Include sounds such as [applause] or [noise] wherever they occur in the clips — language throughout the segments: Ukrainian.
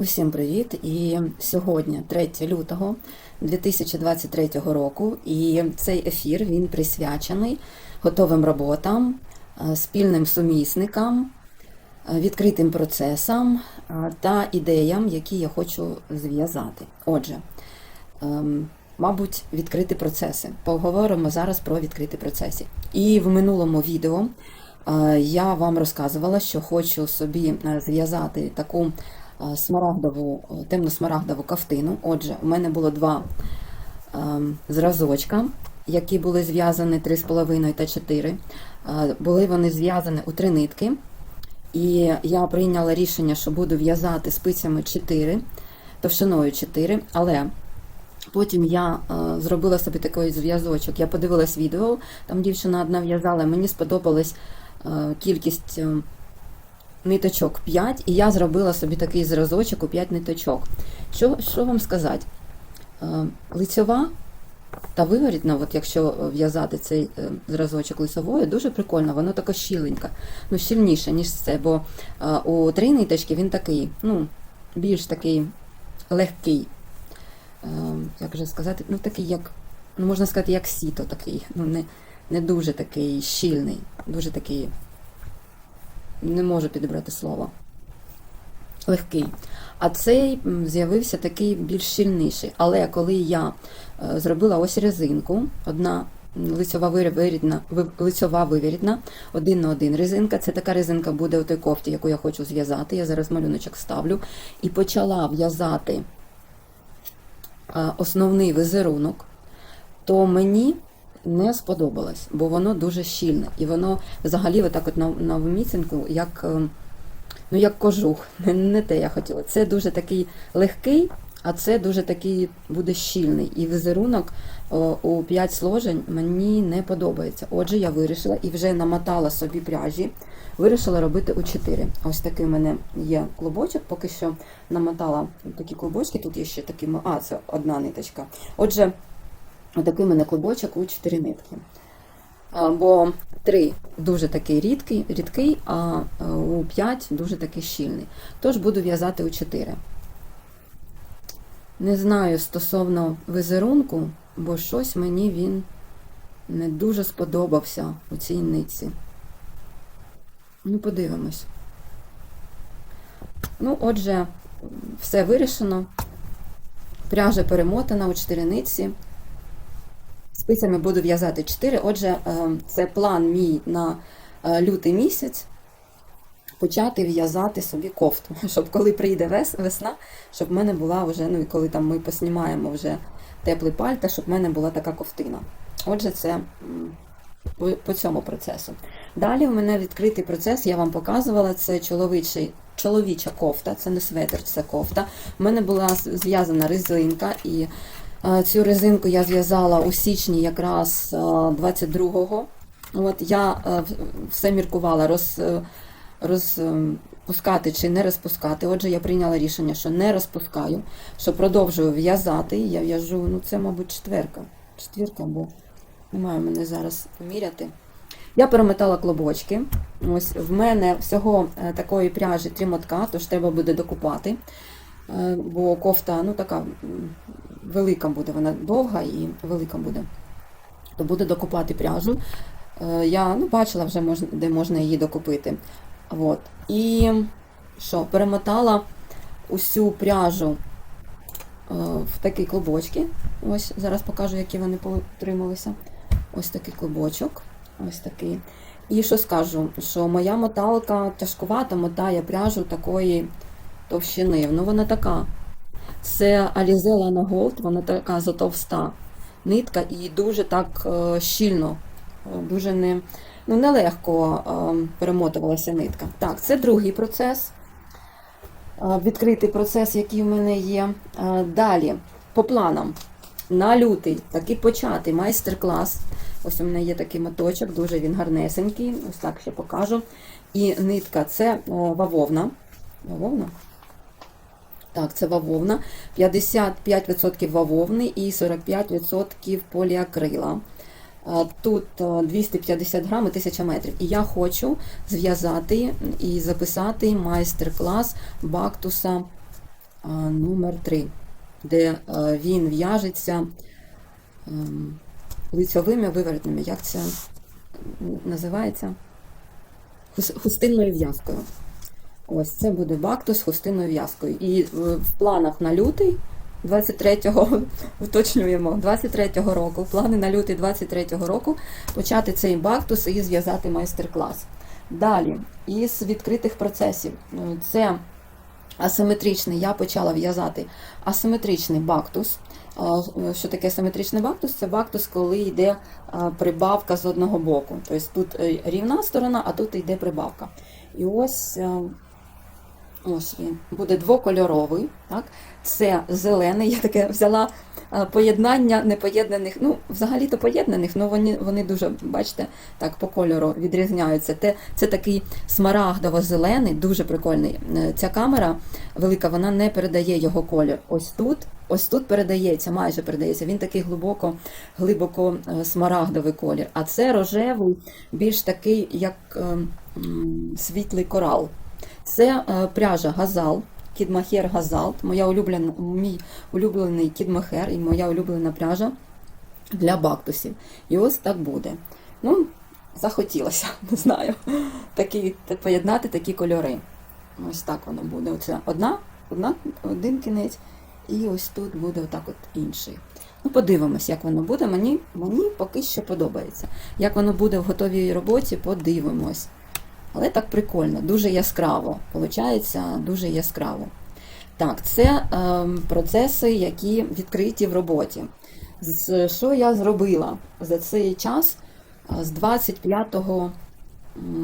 Усім привіт! І сьогодні, 3 лютого 2023 року, і цей ефір він присвячений готовим роботам, е, спільним сумісникам, е, відкритим процесам е, та ідеям, які я хочу зв'язати. Отже, ем, мабуть, відкриті процеси. Поговоримо зараз про відкриті процеси. І в минулому відео я вам розказувала, що хочу собі зв'язати таку смарагдову, е, темно-смарагдову кафтину. Отже, у мене було два ем, зразочка, які були зв'язані 3,5 та 4. Е, Були вони зв'язані у три нитки. І я прийняла рішення, що буду в'язати спицями 4, товщиною 4, але потім я е, зробила собі такий зв'язочок. Я подивилась відео, там дівчина одна в'язала, мені сподобалась е, кількість е, ниточок 5, і я зробила собі такий зразочок у 5 ниточок. Що, що вам сказати? Е, лицьова та виворітна, от якщо в'язати цей е, зразочок лицевою, дуже прикольно, воно таке щіленьке, ну щільніше, ніж це, бо е, у три ниточки він такий, ну, більш такий легкий. Е, як же сказати, ну такий, як, ну можна сказати, як сіто такий, ну не, не дуже такий щільний, дуже такий, не можу підібрати слово. Легкий. А цей з'явився такий більш щільніший. Але коли я е, зробила ось резинку, одна лицьова вир- вирідна, ви- лицьова вивірідна, один на один резинка. Це така резинка буде у той кофті, яку я хочу зв'язати. Я зараз малюночок ставлю. І почала в'язати е, основний візерунок, то мені не сподобалось, бо воно дуже щільне. І воно взагалі отак от на, на як. е, Ну, як кожух, [laughs] не, не те я хотіла. Це дуже такий легкий, а це дуже такий буде щільний. І візерунок о, у 5 сложень мені не подобається. Отже, я вирішила і вже намотала собі пряжі, вирішила робити у 4. Ось такий у мене є клубочок, поки що намотала такі клубочки. Тут є ще такі, а, це одна ниточка. Отже, отакий у мене клубочок у 4 нитки. Бо 3 дуже такий рідкий, рідкий, а е, у 5 дуже такий щільний. Тож буду в'язати у 4. Не знаю стосовно візерунку, бо щось мені він не дуже сподобався у цій нитці. Ну, подивимось. Ну, отже, все вирішено. Пряжа перемотана у 4 нитці. Спицями буду в'язати 4. Отже, е, це план мій на е, лютий місяць почати в'язати собі кофту, [laughs] щоб коли прийде весна, щоб в мене була вже, ну і коли там ми поснімаємо вже теплий пальта, щоб в мене була така ковтина. Отже, це по, цьому процесу. Далі в мене відкритий процес, я вам показувала, це чоловічий. Чоловіча кофта, це не светр, це кофта. У мене була зв'язана резинка, і цю резинку я зв'язала у січні якраз е, 22-го. От я е, все міркувала роз, е, розпускати чи не розпускати. Отже, я прийняла рішення, що не розпускаю, що продовжую в'язати. Я в'яжу, ну це, мабуть, четверка. Четвірка, бо немає мене зараз міряти. Я перемотала клубочки. Ось в мене всього е, такої пряжі три мотка, тож треба буде докупати. Е, Бо кофта, ну така велика буде, вона довга і велика буде. То буде докупати пряжу. Е, Я ну, бачила вже, де можна її докупити. От. І що, перемотала усю пряжу е, в такі клубочки. Ось зараз покажу, які вони отрималися. Ось такий клубочок. Ось такий. І що скажу, що моя моталка тяжкувата, мотає пряжу такої товщини. Ну, вона така. Це Alize Lana Gold, вона така затовста нитка і дуже так е, щільно, е, дуже не, ну, нелегко е, перемотувалася нитка. Так, це другий процес. Відкритий процес, який в мене є. Далі, по планам. На лютий такий початий майстер-клас. Ось у мене є такий моточок, дуже він гарнесенький. Ось так ще покажу. І нитка це е, бавовна. Так, це бавовна. 55% бавовни і 45% поліакрила. Е, Тут е, 250 грам і 1000 метрів. І я хочу зв'язати і записати майстер-клас бактуса а, номер 3 де е, він в'яжеться ем, лицьовими виворотнями. Як це називається? Хустинною в'язкою. Ось це буде бактус з хустинною в'язкою. І е, в планах на лютий 23-го, [laughs] уточнюємо, 23-го року, плани на лютий 23-го року почати цей бактус і зв'язати майстер-клас. Далі, із відкритих процесів. е, Це асиметричний, я почала в'язати асиметричний бактус. Е, Що таке асиметричний бактус? Це бактус, коли йде прибавка з одного боку. Тобто тут рівна сторона, а тут йде прибавка. І ось, ось він буде двокольоровий. Так? Це зелений. [laughs] Я таке взяла поєднання непоєднаних, ну, взагалі-то поєднаних, але вони, вони дуже, бачите, так по кольору відрізняються. Те, це такий смарагдово-зелений, дуже прикольний. Е, Ця камера велика, вона не передає його колір. Ось тут, ось тут передається, майже передається. Він такий глибоко, глибоко е, смарагдовий колір. А це рожевий, більш такий, як е, світлий корал. Це е, пряжа газал. Кідмахер Газал, моя улюблена, мій улюблений кідмахер і моя улюблена пряжа для бактусів. І ось так буде. Ну, захотілося, [laughs] не знаю, такі, поєднати такі кольори. Ось так воно буде. Оце одна, одна, один кінець, і ось тут буде отак от інший. Ну, подивимось, як воно буде. Мені, мені поки що подобається. Як воно буде в готовій роботі, подивимось. Але так прикольно, дуже яскраво. Получається дуже яскраво. Так, це е, процеси, які відкриті в роботі. З, що я зробила за цей час е, з 25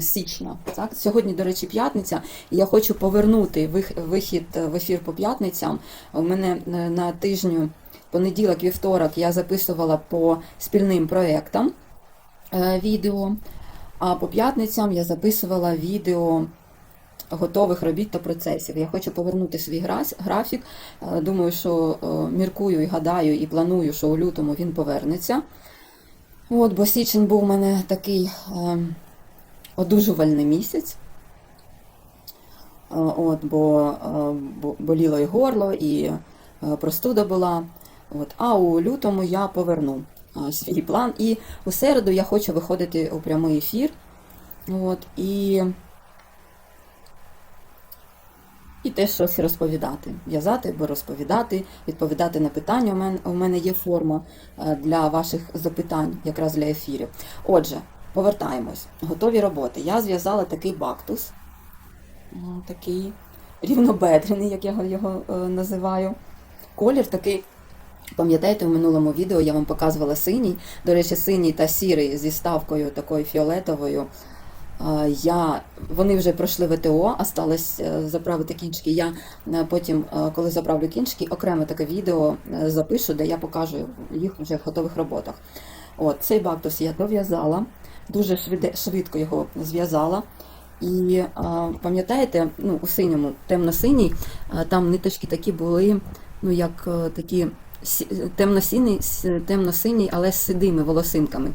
січня. Так? Сьогодні, до речі, п'ятниця, і я хочу повернути вихід в ефір по п'ятницям. У мене е, на тижню, понеділок, вівторок, я записувала по спільним проєктам е, відео. А по п'ятницям я записувала відео готових робіт та процесів. Я хочу повернути свій графік. Е, Думаю, що е, міркую і гадаю, і планую, що у лютому він повернеться. От, бо січень був у мене такий е, одужувальний місяць. Е, От, бо, боліло і горло, і простуда була. От, а у лютому я поверну свій план. І у середу я хочу виходити у прямий ефір. От, і, і теж щось розповідати. В'язати або розповідати, відповідати на питання. У мене, у мене є форма е, для ваших запитань, якраз для ефірів. Отже, повертаємось. Готові роботи. Я зв'язала такий бактус. Такий рівнобедрений, як я його е, називаю. Колір такий Пам'ятаєте, у минулому відео я вам показувала синій. До речі, синій та сірий зі ставкою такою фіолетовою. Я, вони вже пройшли ВТО, осталось е, заправити кінчики. Я е, потім, е, коли заправлю кінчики, окремо таке відео запишу, де я покажу їх вже в готових роботах. От, цей бактус я дов'язала, дуже швидко його зв'язала. І пам'ятаєте, ну, у синьому, темно-синій, там ниточки такі були, ну як такі темно-синій, темно-синій, але з сидими волосинками.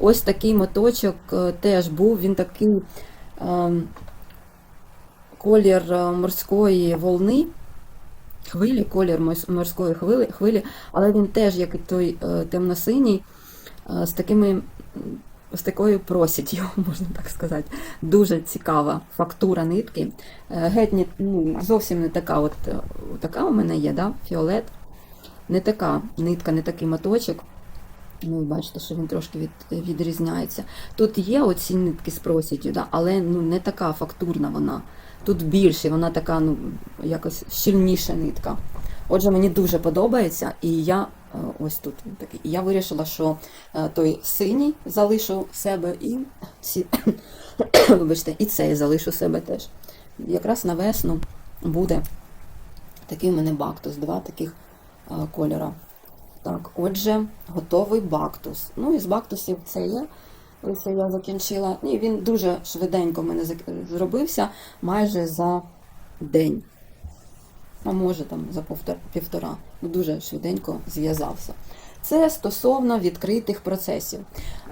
Ось такий моточок е, теж був, він такий е, колір е, морської волни, хвилі, колір морської хвилі, хвилі, але він теж, як і той е, темно-синій, з такими. З такою просіддю, [laughs] можна так сказати. Дуже цікава фактура нитки. Геть ну, зовсім не така, от така у мене є, да? фіолет. Не така нитка, не такий моточок. Ну, ви бачите, що він трошки від, відрізняється. Тут є оці нитки з просіддю, да? але ну, не така фактурна вона. Тут більше, вона така, ну, якось щільніша нитка. Отже, мені дуже подобається, і я е, ось тут такий. Я вирішила, що е, той синій залишу себе і ці, [coughs] вибачте, і цей залишу себе теж. Якраз на весну буде такий в мене бактус, два таких кольора. Так, отже, готовий бактус. Ну, із бактусів це є. Ось я закінчила. Ні, він дуже швиденько в мене зробився, майже за день. А може там за півтора. Ну, дуже швиденько зв'язався. Це стосовно відкритих процесів.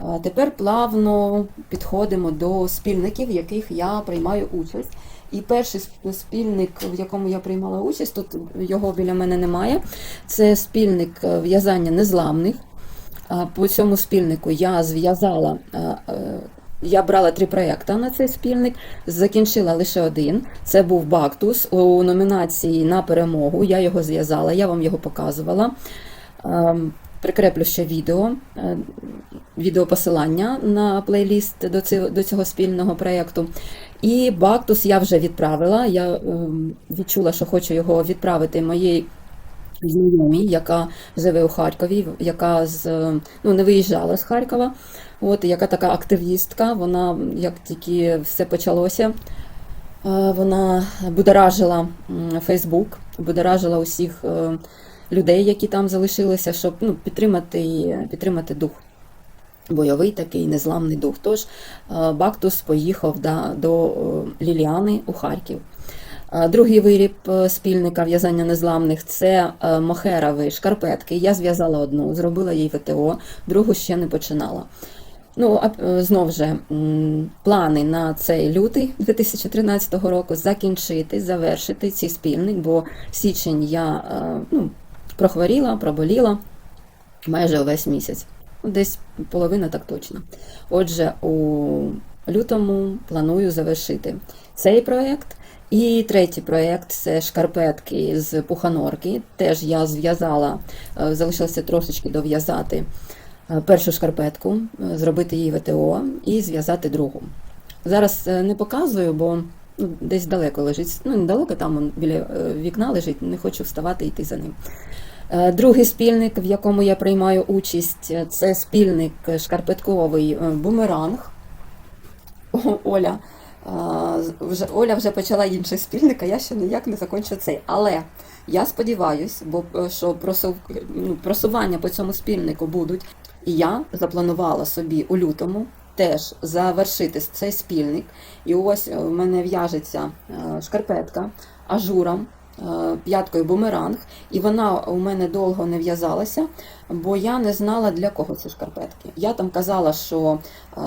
Е, Тепер плавно підходимо до спільників, в яких я приймаю участь. І перший спільник, в якому я приймала участь, тут його біля мене немає. Це спільник е, в'язання незламних. По цьому спільнику я зв'язала. е, е, Я брала три проєкти на цей спільник, закінчила лише один. Це був Бактус у номінації на перемогу. Я його зв'язала, я вам його показувала. Прикреплю ще відео, е, відеопосилання на плейліст до цього, до цього спільного проєкту. І Бактус я вже відправила. Я ем, відчула, що хочу його відправити моїй знайомій, яка живе у Харкові, яка з ну не виїжджала з Харкова. От яка така активістка. Вона як тільки все почалося, е, вона будоражила Фейсбук, будоражила усіх е, людей, які там залишилися, щоб ну, підтримати, підтримати дух. Бойовий такий незламний дух. Тож е, Бактус поїхав да, до е, Ліліани у Харків. Е, Другий виріб е, спільника в'язання незламних це е, мохерові шкарпетки. Я зв'язала одну, зробила їй ВТО, другу ще не починала. Ну, а е, знов же плани на цей лютий 2013 року закінчити, завершити цей спільник, бо січень я е, ну, прохворіла, проболіла майже увесь місяць. Десь половина так точно. Отже, у лютому планую завершити цей проєкт. І третій проєкт це шкарпетки з пуханорки. Теж я зв'язала, е, залишилося трошечки дов'язати е, першу шкарпетку, е, зробити її ВТО і зв'язати другу. Зараз не показую, бо ну, десь далеко лежить. Ну, недалеко там біля вікна лежить, не хочу вставати і йти за ним. Е, Другий спільник, в якому я приймаю участь, е, це спільник шкарпетковий е, бумеранг. Оля. Вже, Оля вже почала інший спільник, а я ще ніяк не закінчу цей. Але я сподіваюся, бо що просув, ну, просування по цьому спільнику будуть. І я запланувала собі у лютому теж завершити цей спільник. І ось у мене в'яжеться шкарпетка ажуром, п'яткою бумеранг, і вона у мене довго не в'язалася, бо я не знала для кого ці шкарпетки. Я там казала, що е,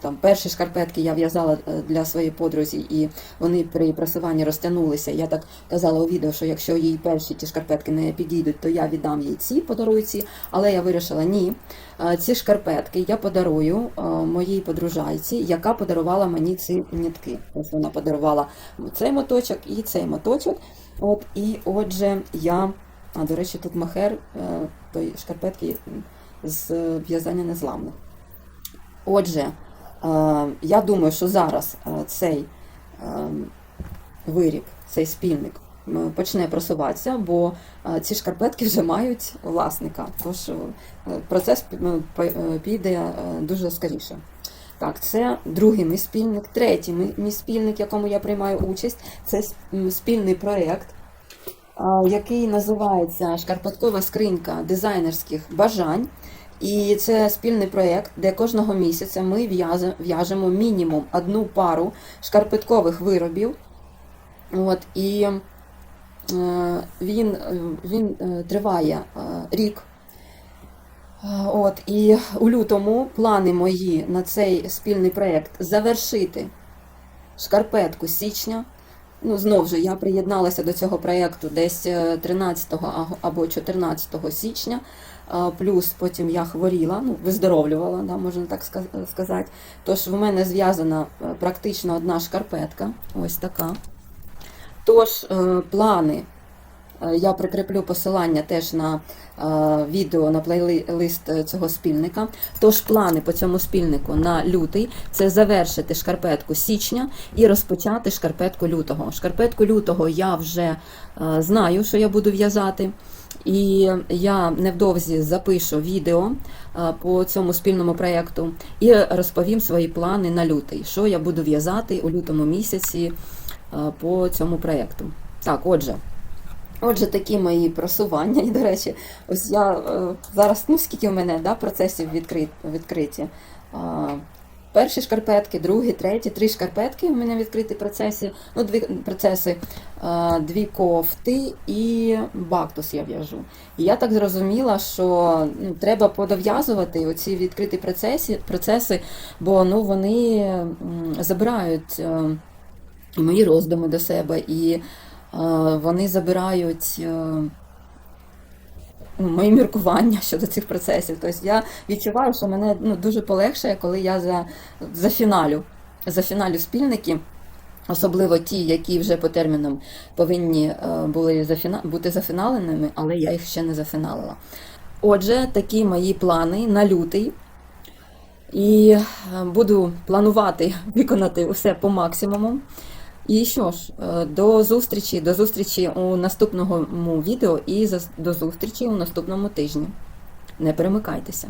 там перші шкарпетки я в'язала е, для своєї подрузі, і вони при просуванні розтягнулися. Я так казала у відео, що якщо їй перші ті шкарпетки не підійдуть, то я віддам їй ці, подарую ці. Але я вирішила ні. Е, Ці шкарпетки я подарую е, моїй подружайці, яка подарувала мені ці нитки. Ось вона подарувала цей моточок і цей моточок. От і отже, я, а до речі, тут махер е, той шкарпетки з в'язання незламних. Отже, е, я думаю, що зараз е, цей виріб, цей спільник почне просуватися, бо ці шкарпетки вже мають власника. Тож процес піде дуже скоріше. Так, це другий мій спільник. Третій мій- спільник, в якому я приймаю участь, це спільний проєкт, який називається Шкарпеткова скринька дизайнерських бажань. І це спільний проєкт, де кожного місяця ми в'яжемо мінімум одну пару шкарпеткових виробів. От, і е, він, е, він е, триває рік. Е, От, і у лютому плани мої на цей спільний проєкт завершити шкарпетку січня. Ну, знову ж, я приєдналася до цього проєкту десь е, 13 або 14 січня. Плюс потім я хворіла, ну, виздоровлювала, да, можна так сказати. Тож в мене зв'язана е, практично одна шкарпетка, ось така. Тож, е, плани. Е, Я прикріплю посилання теж на е, відео на плейлист е, цього спільника. Тож плани по цьому спільнику на лютий це завершити шкарпетку січня і розпочати шкарпетку лютого. Шкарпетку лютого я вже знаю, що я буду в'язати. І я невдовзі запишу відео по цьому спільному проєкту і розповім свої плани на лютий, що я буду в'язати у лютому місяці по цьому проєкту. Так, отже. Отже, такі мої просування. І, до речі, ось я е, зараз, ну скільки в мене да, процесів відкрит, відкриті. Перші шкарпетки, другі, треті, три шкарпетки у мене відкриті процеси, ну, дві процеси, дві кофти і бактус я в'яжу. І я так зрозуміла, що ну, треба подов'язувати оці відкриті процеси, процеси бо ну, вони забирають. е, мої роздуми до себе, і вони забирають. е, ну, мої міркування [laughs] щодо цих процесів. Тобто я відчуваю, що мене ну, дуже полегшає, коли я за, за фіналю, за фіналю спільники, особливо ті, які вже по термінам повинні е, були зафіна... бути зафіналеними, але я їх ще не зафіналила. Отже, такі мої плани на лютий. І е, буду планувати [laughs] виконати все по максимуму. І що ж, е, до зустрічі, до зустрічі у наступному відео і до зустрічі у наступному тижні. Не перемикайтеся.